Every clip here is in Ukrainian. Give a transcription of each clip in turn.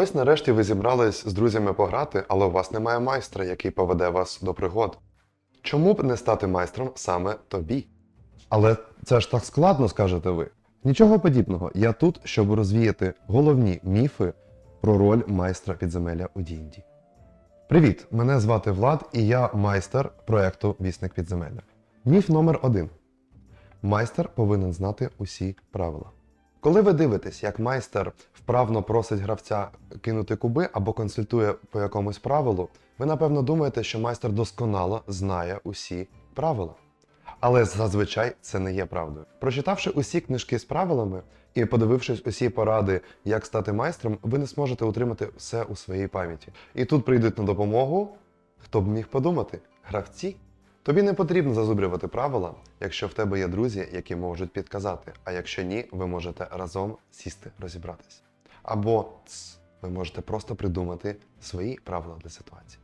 Ось нарешті ви зібрались з друзями пограти, але у вас немає майстра, який поведе вас до пригод. Чому б не стати майстром саме тобі? Але це ж так складно, скажете ви. Нічого подібного. Я тут, щоб розвіяти головні міфи про роль майстра підземелля у D&D. Привіт! Мене звати Влад і я майстер проекту Вісник підземелля. Міф номер один. Майстер повинен знати усі правила. Коли ви дивитесь, як майстер вправно просить гравця кинути куби або консультує по якомусь правилу, ви напевно думаєте, що майстер досконало знає усі правила. Але зазвичай це не є правдою. Прочитавши усі книжки з правилами і подивившись усі поради, як стати майстром, ви не зможете утримати все у своїй пам'яті. І тут прийдуть на допомогу, хто б міг подумати, гравці. Тобі не потрібно зазубрювати правила, якщо в тебе є друзі, які можуть підказати. А якщо ні, ви можете разом сісти розібратись. Або ц, ви можете просто придумати свої правила для ситуації.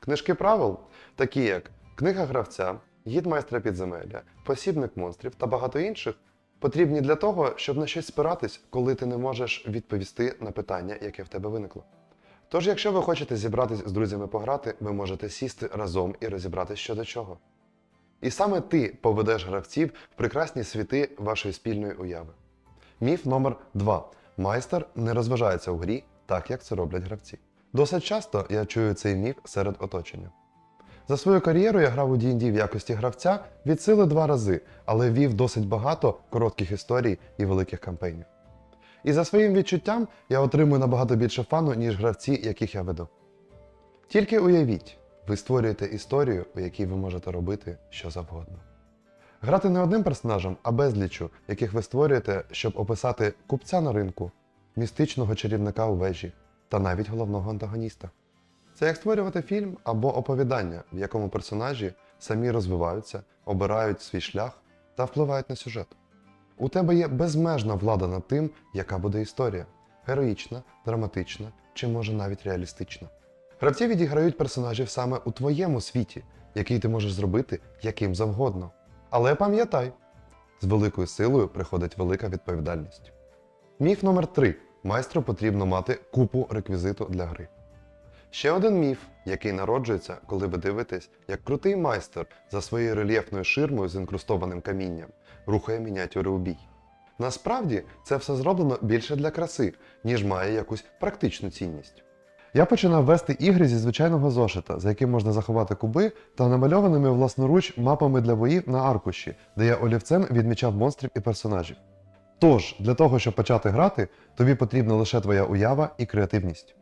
Книжки правил, такі як Книга гравця, Гід майстра підземелля, Посібник монстрів та багато інших, потрібні для того, щоб на щось спиратись, коли ти не можеш відповісти на питання, яке в тебе виникло. Тож, якщо ви хочете зібратись з друзями пограти, ви можете сісти разом і розібратись що до чого. І саме ти поведеш гравців в прекрасні світи вашої спільної уяви. Міф номер 2. Майстер не розважається у грі так, як це роблять гравці. Досить часто я чую цей міф серед оточення. За свою кар'єру я грав у D&D в якості гравця від сили два рази, але вів досить багато коротких історій і великих кампейнів. І за своїм відчуттям я отримую набагато більше фану, ніж гравці, яких я веду. Тільки уявіть, ви створюєте історію, у якій ви можете робити що завгодно. Грати не одним персонажем, а безлічу, яких ви створюєте, щоб описати купця на ринку, містичного чарівника у вежі та навіть головного антагоніста. Це як створювати фільм або оповідання, в якому персонажі самі розвиваються, обирають свій шлях та впливають на сюжет. У тебе є безмежна влада над тим, яка буде історія героїчна, драматична чи може навіть реалістична. Гравці відіграють персонажів саме у твоєму світі, який ти можеш зробити яким завгодно. Але пам'ятай, з великою силою приходить велика відповідальність. Міф номер 3. Майстру потрібно мати купу реквізиту для гри. Ще один міф, який народжується, коли ви дивитесь, як крутий майстер за своєю рельєфною ширмою з інкрустованим камінням рухає мініатюри у бій. Насправді це все зроблено більше для краси, ніж має якусь практичну цінність. Я починав вести ігри зі звичайного зошита, за яким можна заховати куби та намальованими власноруч мапами для боїв на аркуші, де я олівцем відмічав монстрів і персонажів. Тож, для того, щоб почати грати, тобі потрібна лише твоя уява і креативність.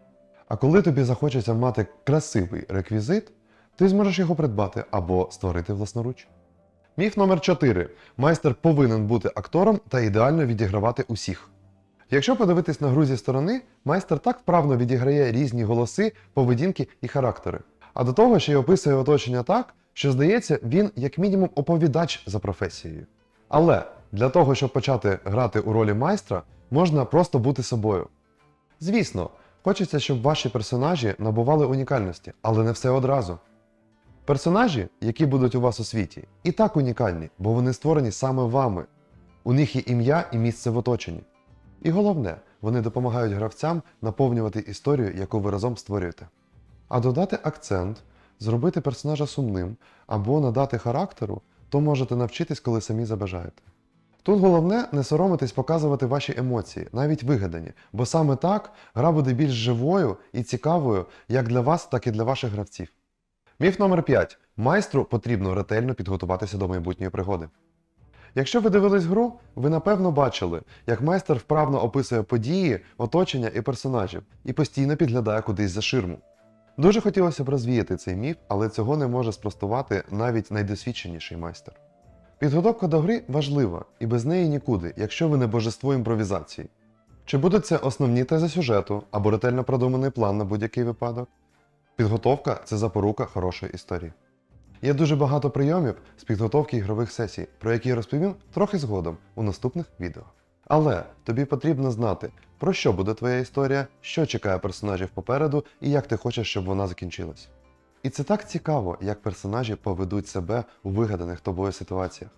А коли тобі захочеться мати красивий реквізит, ти зможеш його придбати або створити власноруч. Міф номер 4. Майстер повинен бути актором та ідеально відігравати усіх. Якщо подивитись на гру зі сторони, майстер так вправно відіграє різні голоси, поведінки і характери. А до того ще й описує оточення так, що здається, він як мінімум оповідач за професією. Але для того, щоб почати грати у ролі майстра, можна просто бути собою. Звісно, хочеться, щоб ваші персонажі набували унікальності, але не все одразу. Персонажі, які будуть у вас у світі, і так унікальні, бо вони створені саме вами. У них є ім'я і місце в оточенні. І головне, вони допомагають гравцям наповнювати історію, яку ви разом створюєте. А додати акцент, зробити персонажа сумним або надати характеру, то можете навчитись, коли самі забажаєте. Тут головне не соромитись показувати ваші емоції, навіть вигадані, бо саме так гра буде більш живою і цікавою як для вас, так і для ваших гравців. Міф номер 5. Майстру потрібно ретельно підготуватися до майбутньої пригоди. Якщо ви дивились гру, ви напевно бачили, як майстер вправно описує події, оточення і персонажів і постійно підглядає кудись за ширму. Дуже хотілося б розвіяти цей міф, але цього не може спростувати навіть найдосвідченіший майстер. Підготовка до гри важлива і без неї нікуди, якщо ви не божество імпровізації. Чи будуть це основні тези сюжету або ретельно продуманий план на будь-який випадок? Підготовка це запорука хорошої історії. Є дуже багато прийомів з підготовки ігрових сесій, про які я розповім трохи згодом у наступних відео. Але тобі потрібно знати, про що буде твоя історія, що чекає персонажів попереду і як ти хочеш, щоб вона закінчилась. І це так цікаво, як персонажі поведуть себе у вигаданих тобою ситуаціях.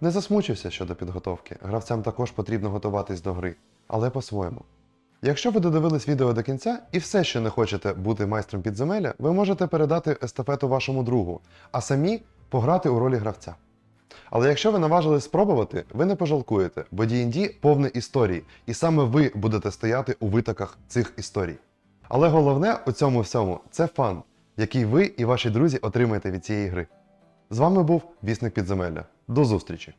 Не засмучуйся щодо підготовки, гравцям також потрібно готуватись до гри, але по-своєму. Якщо ви додивились відео до кінця і все ще не хочете бути майстром підземелля, ви можете передати естафету вашому другу, а самі пограти у ролі гравця. Але якщо ви наважились спробувати, ви не пожалкуєте, бо D&D повне історій, і саме ви будете стояти у витоках цих історій. Але головне у цьому всьому це фан, який ви і ваші друзі отримаєте від цієї гри. З вами був Вісник Підземелля. До зустрічі!